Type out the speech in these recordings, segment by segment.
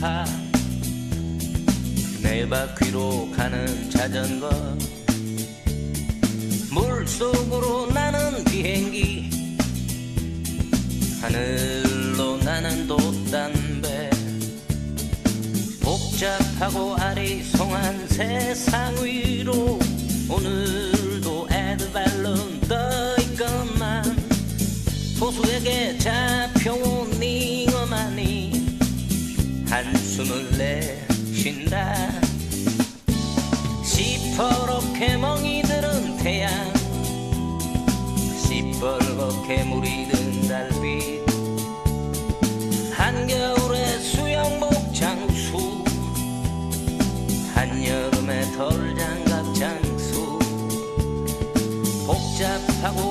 차. 네 바퀴로 가는 자전거. 물속으로 나는 비행기. 하늘로 나는 돛담배. 복잡하고 아리송한 세상 위로 오늘도 에드발론 떠 있건만. 보수에게 잡혀온 잉어만이 한숨을 내쉰다. 시퍼렇게 멍이 들은 태양 시뻘겋게 물이 든 달빛 한겨울의 수영복 장수 한여름의 덜장갑 장수 복잡하고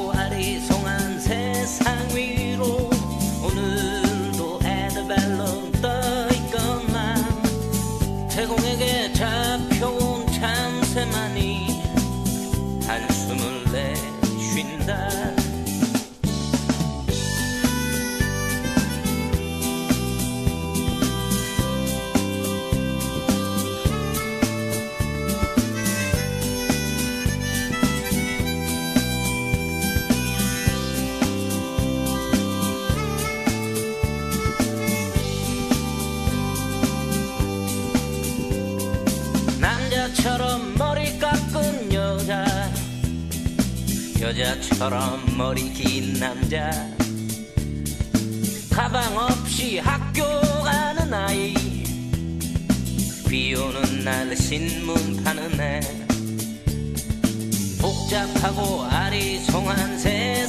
남자처럼 머리 깎은 여자. 여자처럼 머리 긴 남자. 가방 없이 학교 가는 아이. 비 오는 날 신문 파는 애. 복잡하고 아리송한 세